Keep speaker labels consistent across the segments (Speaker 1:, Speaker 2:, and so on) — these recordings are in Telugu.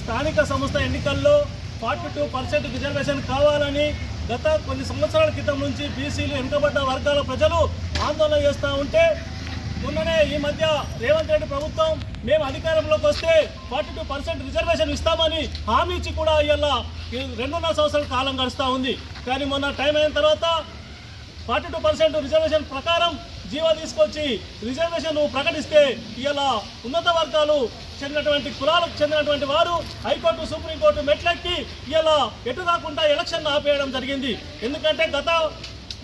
Speaker 1: స్థానిక సంస్థ ఎన్నికల్లో ఫార్టీ టూ పర్సెంట్ రిజర్వేషన్ కావాలని గత కొన్ని సంవత్సరాల క్రితం నుంచి బీసీలు వెనుకబడ్డ వర్గాల ప్రజలు ఆందోళన చేస్తూ ఉంటే మొన్ననే ఈ మధ్య రేవంత్ రెడ్డి ప్రభుత్వం మేము అధికారంలోకి వస్తే ఫార్టీ టూ పర్సెంట్ రిజర్వేషన్ ఇస్తామని హామీ ఇచ్చి కూడా ఇలా రెండున్నర సంవత్సరాల కాలం గడుస్తూ ఉంది. కానీ మొన్న టైం అయిన తర్వాత ఫార్టీ టూ పర్సెంట్ రిజర్వేషన్ ప్రకారం జీవో తీసుకొచ్చి రిజర్వేషన్ ప్రకటిస్తే ఇలా ఉన్నత వర్గాలు చెందినటువంటి కులాలకు చెందినటువంటి వారు హైకోర్టు సుప్రీంకోర్టు మెట్లెక్కి ఇలా ఎటు రాకుండా ఎలక్షన్ ఆపేయడం జరిగింది. ఎందుకంటే గత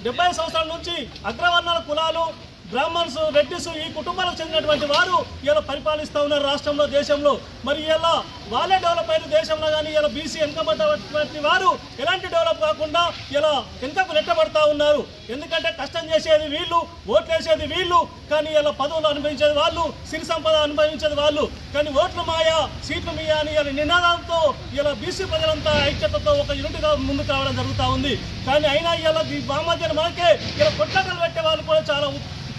Speaker 1: డెబ్బై సంవత్సరాల నుంచి అగ్రవర్ణాల కులాలు బ్రాహ్మణ్స్ రెడ్డిస్ ఈ కుటుంబాలకు చెందినటువంటి వారు ఇలా పరిపాలిస్తూ ఉన్నారు రాష్ట్రంలో దేశంలో. మరి ఇలా వాళ్ళే డెవలప్ అయిన దేశంలో కానీ ఇలా బీసీ వెనుకబడ్డటువంటి వారు ఎలాంటి డెవలప్ కాకుండా ఇలా ఎంతకు నెట్టబడతా ఉన్నారు. ఎందుకంటే కష్టం చేసేది వీళ్ళు ఓట్లు వేసేది వీళ్ళు కానీ ఇలా పదవులు అనుభవించేది వాళ్ళు సిరి సంపద అనుభవించేది వాళ్ళు. కానీ ఓట్లు మాయా సీట్లు మీయా అని ఇలా నినాదంతో ఇలా బీసీ ప్రజలంతా ఐక్యతతో ఒక యూనిట్గా ముందుకు రావడం జరుగుతూ ఉంది. కానీ అయినా ఇలా ఈ బామధ్యన మనకే ఇలా కొట్లాటలు పెట్టే వాళ్ళు కూడా చాలా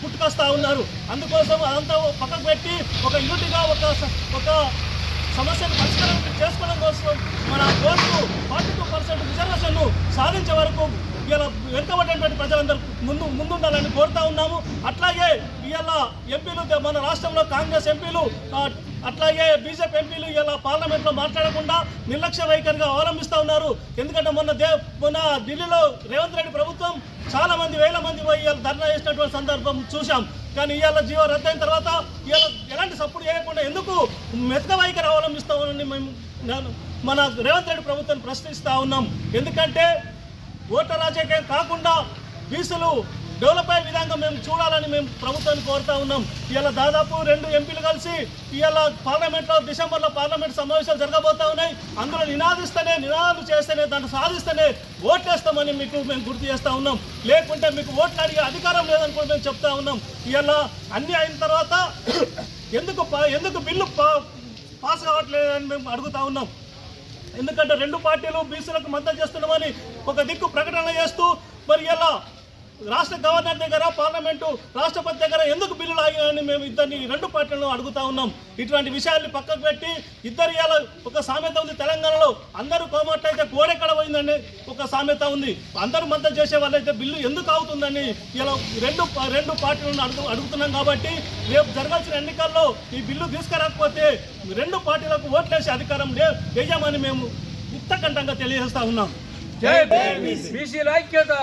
Speaker 1: పుట్టుకొస్తా ఉన్నారు. అందుకోసం అదంతా పక్కకు పెట్టి ఒక యూనిట్గా ఒక ఒక సమస్యను పరిష్కారం చేసుకోవడం కోసం మన కోర్టు ఫార్టీ టూ పర్సెంట్ రిజర్వేషన్ను సాధించే వరకు ఇలా వెనుకబడినటువంటి ప్రజలందరూ ముందు ముందుండాలని కోరుతా ఉన్నాము. అట్లాగే ఇలా ఎంపీలు మన రాష్ట్రంలో కాంగ్రెస్ ఎంపీలు అట్లాగే బీజేపీ ఎంపీలు ఇలా పార్లమెంట్లో మాట్లాడకుండా నిర్లక్ష్య వైఖరిగా అవలంబిస్తూ ఉన్నారు. ఎందుకంటే మొన్న దే మొన్న ఢిల్లీలో రేవంత్ రెడ్డి ప్రభుత్వం చాలా మంది వేల మంది పోయి ఇవాళ ధర్నా చేసినటువంటి సందర్భం చూశాం. కానీ ఇవాళ జీవో రద్దయిన తర్వాత ఇవాళ ఎలాంటి సపోర్ట్ చేయకుండా ఎందుకు మెతక వైఖరి అవలంబిస్తామని మేము మన రేవంత్ రెడ్డి ప్రభుత్వం ప్రశ్నిస్తూ ఉన్నాం. ఎందుకంటే ఓటర్ రాజకీయం కాకుండా బీసీలు డెవలప్ అయ్యే విధంగా మేము చూడాలని మేము ప్రభుత్వాన్ని కోరుతా ఉన్నాం. ఇవాళ దాదాపు రెండు ఎంపీలు కలిసి ఇవాళ పార్లమెంట్లో డిసెంబర్లో పార్లమెంట్ సమావేశాలు జరగబోతా ఉన్నాయి. అందులో నినాదిస్తేనే నినాదాలు చేస్తేనే దాన్ని సాధిస్తేనే ఓట్లేస్తామని మీకు మేము గుర్తు చేస్తా ఉన్నాం. లేకుంటే మీకు ఓట్లు అడిగే అధికారం లేదని కూడా మేము చెప్తా ఉన్నాం. ఇవాళ అన్నీ అయిన తర్వాత ఎందుకు పా- ఎందుకు బిల్లు పా- పాస్ కావట్లేదని మేము అడుగుతా ఉన్నాం. ఎందుకంటే రెండు పార్టీలు బీసీలకు మద్దతు చేస్తున్నామని ఒక దిక్కు ప్రకటన చేస్తూ మరి ఇలా రాష్ట్ర గవర్నర్ దగ్గర పార్లమెంటు రాష్ట్రపతి దగ్గర ఎందుకు బిల్లులు ఆగినాయని మేము ఇద్దరిని రెండు పార్టీలను అడుగుతా ఉన్నాం. ఇటువంటి విషయాల్ని పక్కకు పెట్టి ఇద్దరు ఇలా ఒక సామెత ఉంది తెలంగాణలో. అందరూ కోమట్లయితే కోడెక్కడ పోయిందని ఒక సామెత ఉంది. అందరూ మద్దతు చేసే వాళ్ళైతే బిల్లు ఎందుకు అవుతుందని ఇలా రెండు రెండు పార్టీలను అడుగు అడుగుతున్నాం కాబట్టి రేపు జరగాల్సిన ఎన్నికల్లో ఈ బిల్లు తీసుకురాకపోతే రెండు పార్టీలకు ఓట్లేసే అధికారం లే వేయమని మేము ముక్తకంఠంగా తెలియజేస్తా ఉన్నాం.
Speaker 2: జై బీసీల ఐక్యత.